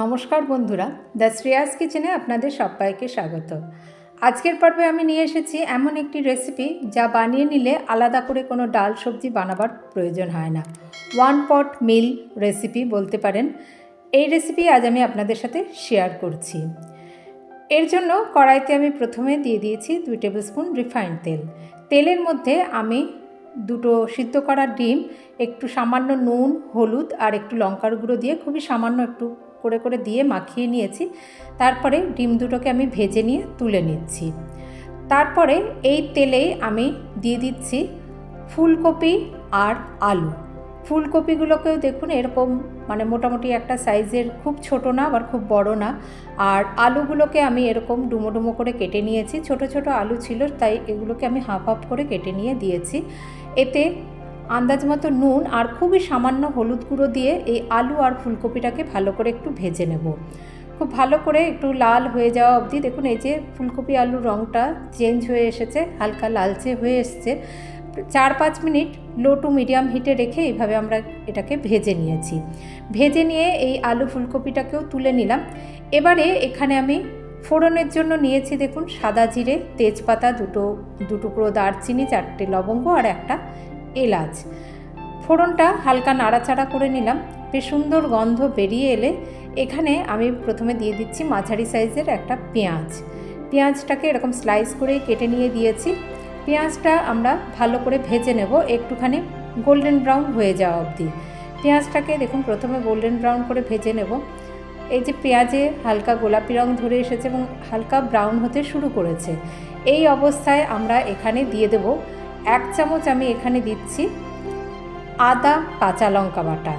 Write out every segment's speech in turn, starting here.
নমস্কার বন্ধুরা, দ্য শ্রেয়াস কিচেনে আপনাদের সবাইকে স্বাগত। আজকের পর্বে আমি নিয়ে এসেছি এমন একটি রেসিপি যা বানিয়ে নিলে আলাদা করে কোনো ডাল সবজি বানাবার প্রয়োজন হয় না। ওয়ান পট মিল রেসিপি বলতে পারেন। এই রেসিপি আজ আমি আপনাদের সাথে শেয়ার করছি। এর জন্য কড়াইতে আমি প্রথমে দিয়ে দিয়েছি দুই টেবিল স্পুন রিফাইন্ড তেল। তেলের মধ্যে আমি দুটো সিদ্ধ করা ডিম, একটু সামান্য নুন, হলুদ আর একটু লঙ্কার গুঁড়ো দিয়ে খুবই সামান্য একটু করে করে দিয়ে মাখিয়ে নিয়েছি। তারপরে ডিম দুটোকে আমি ভেজে নিয়ে তুলে নিচ্ছি। তারপরে এই তেলেই আমি দিয়ে দিচ্ছি ফুলকপি আর আলু। ফুলকপিগুলোকেও দেখুন এরকম মানে মোটামুটি একটা সাইজের খুব ছোট না, আবার খুব বড় না। আর আলুগুলোকে আমি এরকম ডুমো ডুমো করে কেটে নিয়েছি। ছোট ছোট আলু ছিল, তাই এগুলোকে আমি হাফ হাফ করে কেটে নিয়ে দিয়েছি। এতে আন্দাজ মতো নুন আর খুবই সামান্য হলুদ গুঁড়ো দিয়ে এই আলু আর ফুলকপিটাকে ভালো করে একটু ভেজে নেব। খুব ভালো করে একটু লাল হয়ে যাওয়া অবধি দেখুন এই যে ফুলকপি আলুর রঙটা চেঞ্জ হয়ে এসেছে, হালকা লালচে হয়ে এসছে। চার পাঁচ মিনিট লো টু মিডিয়াম হিটে রেখে এইভাবে আমরা এটাকে ভেজে নিয়েছি। ভেজে নিয়ে এই আলু ফুলকপিটাকেও তুলে নিলাম। এবারে এখানে আমি ফোড়নের জন্য নিয়েছি দেখুন সাদা জিরে, তেজপাতা দুটো, দুটুকরো দারচিনি, চারটে লবঙ্গ আর একটা এলাচ। ফোড়নটা হালকা নাড়াচাড়া করে নিলাম। বেশ সুন্দর গন্ধ বেরিয়ে এলে এখানে আমি প্রথমে দিয়ে দিচ্ছি মাঝারি সাইজের একটা পেঁয়াজ। পেঁয়াজটাকে এরকম স্লাইস করে কেটে নিয়ে দিয়েছি। পেঁয়াজটা আমরা ভালো করে ভেজে নেব। একটুখানি গোল্ডেন ব্রাউন হয়ে যাওয়া অবধি। পেঁয়াজটাকে দেখুন, প্রথমে গোল্ডেন ব্রাউন করে ভেজে নেব। এই যে পেঁয়াজে হালকা গোলাপি রং ধরে এসেছে এবং হালকা ব্রাউন হতে শুরু করেছে। এই অবস্থায় আমরা এখানে দিয়ে দেব এক চামচ আমি এখানে দিচ্ছি আদা কাঁচা লঙ্কা বাটা।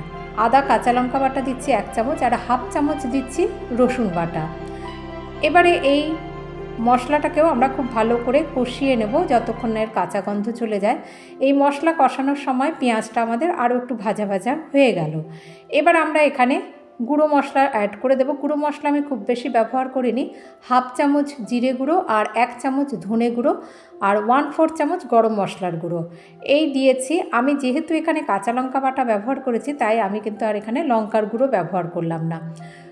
আদা কাঁচা লঙ্কা বাটা দিচ্ছি এক চামচ আর হাফ চামচ দিচ্ছি রসুন বাটা। এবারে এই মশলাটাকেও আমরা খুব ভালো করে কষিয়ে নেব যতক্ষণ এর কাঁচা গন্ধ চলে যায়। এই মশলা কষানোর সময় পেঁয়াজটা আমাদের আরও একটু ভাজা ভাজা হয়ে গেল। এবার আমরা এখানে গুঁড়ো মশলা অ্যাড করে দেবো। গুঁড়ো মশলা আমি খুব বেশি ব্যবহার করিনি। হাফ চামচ জিরে গুঁড়ো আর এক চামচ ধনে গুঁড়ো আর ওয়ান ফোর চামচ গরম মশলার গুঁড়ো। এই দিয়েছি। আমি যেহেতু এখানে কাঁচা লঙ্কা বাটা ব্যবহার করেছি, তাই আমি কিন্তু আর এখানে লঙ্কার গুঁড়ো ব্যবহার করলাম না।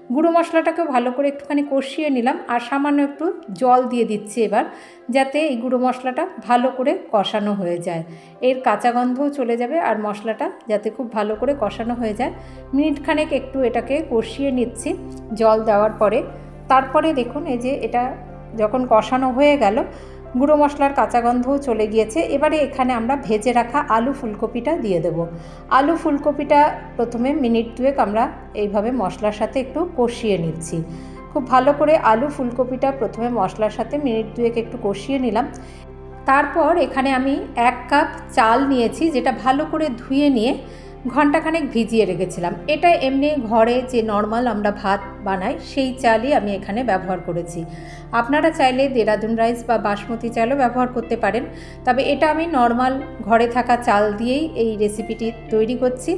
গুঁড়ো মশলাটাকেও ভালো করে একটুখানি কষিয়ে নিলাম আর সামান্য একটু জল দিয়ে দিচ্ছি এবার, যাতে এই গুঁড়ো মশলাটা ভালো করে কষানো হয়ে যায়। এর কাঁচা গন্ধও চলে যাবে আর মশলাটা যাতে খুব ভালো করে কষানো হয়ে যায়। মিনিটখানেক একটু এটাকে কষিয়ে নিচ্ছি জল দেওয়ার পরে। তারপরে দেখুন এই যে এটা যখন কষানো হয়ে গেল গুঁড়ো মশলার কাঁচা গন্ধও চলে গিয়েছে। এবারে এখানে আমরা ভেজে রাখা আলু ফুলকপিটা দিয়ে দেব। আলু ফুলকপিটা প্রথমে মিনিট দুয়েক আমরা এইভাবে মশলার সাথে একটু কষিয়ে নিচ্ছি। খুব ভালো করে আলু ফুলকপিটা প্রথমে মশলার সাথে মিনিট দুয়েক একটু কষিয়ে নিলাম। তারপর এখানে আমি এক কাপ চাল নিয়েছি, যেটা ভালো করে ধুয়ে নিয়ে ঘন্টাখানেক ভিজিয়ে রেখেছিলাম। এটা এমনি ঘরে যে নর্মাল আমরা ভাত বানাই, সেই চালই আমি এখানে ব্যবহার করেছি। আপনারা চাইলে দেরাদুন রাইস বা বাসমতি চালও ব্যবহার করতে পারেন। তবে এটা আমি নর্মাল ঘরে থাকা চাল দিয়েই এই রেসিপিটি তৈরি করছি।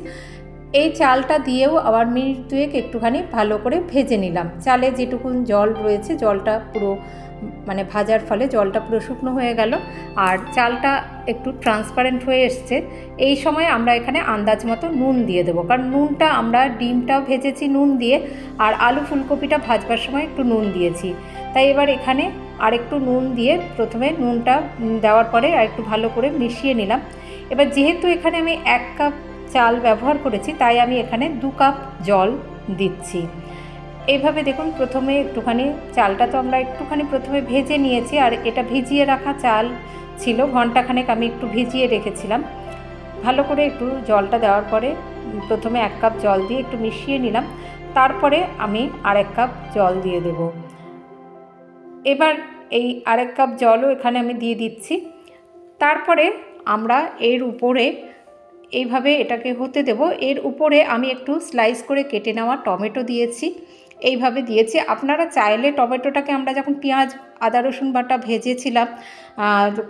এই চালটা দিয়েও আবার মিনিট দুয়েক একটুখানি ভালো করে ভেজে নিলাম। চালে যেটুকুন জল রয়েছে, জলটা পুরো মানে ভাজার ফলে জলটা পুরো শুকনো হয়ে গেল আর চালটা একটু ট্রান্সপারেন্ট হয়ে এসছে। এই সময় আমরা এখানে আন্দাজ মতো নুন দিয়ে দেবো, কারণ নুনটা আমরা ডিমটাও ভেজেছি নুন দিয়ে আর আলু ফুলকপিটা ভাজবার সময় একটু নুন দিয়েছি। তাই এবার এখানে আর একটু নুন দিয়ে প্রথমে নুনটা দেওয়ার পরে আর একটু ভালো করে মিশিয়ে নিলাম। এবার যেহেতু এখানে আমি এক কাপ চাল ব্যবহার করেছি, তাই আমি এখানে দু কাপ জল দিচ্ছি। এইভাবে দেখুন প্রথমে একটুখানি চালটা তো আমরা একটুখানি প্রথমে ভেজে নিয়েছি আর এটা ভিজিয়ে রাখা চাল ছিল, ঘন্টাখানেক আমি একটু ভিজিয়ে রেখেছিলাম। ভালো করে একটু জলটা দেওয়ার পরে প্রথমে এক কাপ জল দিয়ে একটু মিশিয়ে নিলাম, তারপরে আমি আরেক কাপ জল দিয়ে দেব। এবার এই আরেক কাপ জলও এখানে আমি দিয়ে দিচ্ছি। তারপরে আমরা এর উপরে এইভাবে এটাকে হতে দেব। এর উপরে আমি একটু স্লাইস করে কেটে নেওয়া টমেটো দিয়েছি। এইভাবে দিয়েছি। আপনারা চাইলে টমেটোটাকে আমরা যখন পেঁয়াজ, আদা, রসুন বাটা ভেজেছিলাম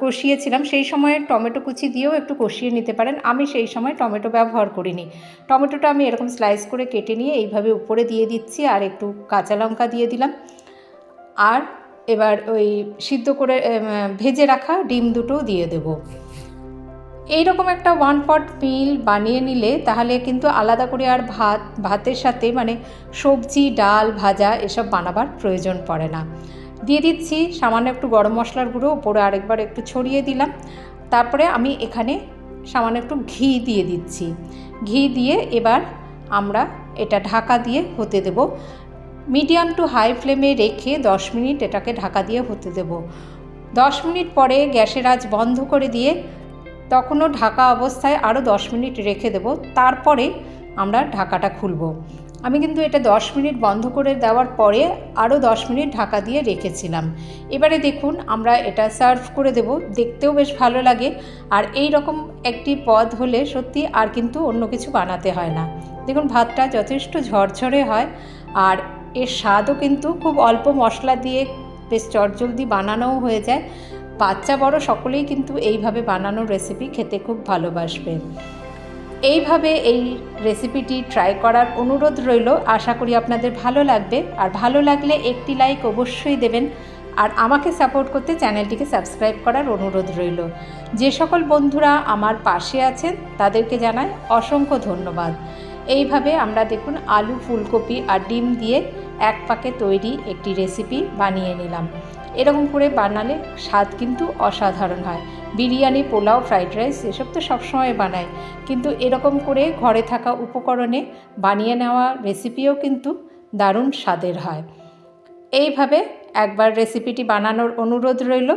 কষিয়েছিলাম, সেই সময় টমেটো কুচি দিয়েও একটু কষিয়ে নিতে পারেন। আমি সেই সময় টমেটো ব্যবহার করিনি। টমেটোটা আমি এরকম স্লাইস করে কেটে নিয়ে এইভাবে উপরে দিয়ে দিচ্ছি আর একটু কাঁচা লঙ্কা দিয়ে দিলাম। আর এবার ওই সিদ্ধ করে ভেজে রাখা ডিম দুটো দিয়ে দেবো। এইরকম একটা ওয়ান পট মিল বানিয়ে নিলে তাহলে কিন্তু আলাদা করে আর ভাত, ভাতের সাথে মানে সবজি, ডাল, ভাজা এসব বানাবার প্রয়োজন পড়ে না। দিয়ে দিচ্ছি সামান্য একটু গরম মশলার গুঁড়ো ওপরে আরেকবার একটু ছড়িয়ে দিলাম। তারপরে আমি এখানে সামান্য একটু ঘি দিয়ে দিচ্ছি। ঘি দিয়ে এবার আমরা এটা ঢাকা দিয়ে হতে দেব। মিডিয়াম টু হাই ফ্লেমে রেখে দশ মিনিট এটাকে ঢাকা দিয়ে হতে দেব। দশ মিনিট পরে গ্যাসের আঁচ বন্ধ করে দিয়ে তখনও ঢাকা অবস্থায় আরও দশ মিনিট রেখে দেব, তারপরে আমরা ঢাকাটা খুলব। আমি কিন্তু এটা দশ মিনিট বন্ধ করে দেওয়ার পরে আরও দশ মিনিট ঢাকা দিয়ে রেখেছিলাম। এবারে দেখুন, আমরা এটা সার্ভ করে দেব, দেখতেও বেশ ভালো লাগে। আর এই রকম একটি পদ হলে সত্যি আর কিন্তু অন্য কিছু বানাতে হয় না। দেখুন, ভাতটা যথেষ্ট ঝরঝরে হয় আর এর স্বাদও কিন্তু খুব অল্প মশলা দিয়ে বেশ চটজলদি বানানোও হয়ে যায়। বাচ্চা বড় সকলেই কিন্তু এইভাবে বানানো রেসিপি খেতে খুব ভালোবাসবে। এইভাবে এই রেসিপিটি ট্রাই করার অনুরোধ রইল। আশা করি আপনাদের ভালো লাগবে। আর ভালো লাগলে একটি লাইক অবশ্যই দেবেন। আর আমাকে সাপোর্ট করতে চ্যানেলটিকে সাবস্ক্রাইব করার অনুরোধ রইল। যে সকল বন্ধুরা আমার পাশে আছেন, তাদেরকে জানাই অসংখ্য ধন্যবাদ। এইভাবে আমরা দেখুন আলু, ফুলকপি আর ডিম দিয়ে এক পাকে তৈরি একটি রেসিপি বানিয়ে নিলাম। এরকম করে বানালে স্বাদ কিন্তু অসাধারণ হয়। বিরিয়ানি, পোলাও, ফ্রাইড রাইস এসব তো সবসময় বানাই কিন্তু এরকম করে ঘরে থাকা উপকরণে বানিয়ে নেওয়া রেসিপিও কিন্তু দারুণ স্বাদের হয়। এইভাবে একবার রেসিপিটি বানানোর অনুরোধ রইল।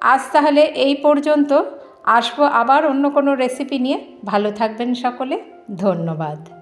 আজ তাহলে এই পর্যন্ত। আসব আবার অন্য কোনো রেসিপি নিয়ে। ভালো থাকবেন সকলে। ধন্যবাদ।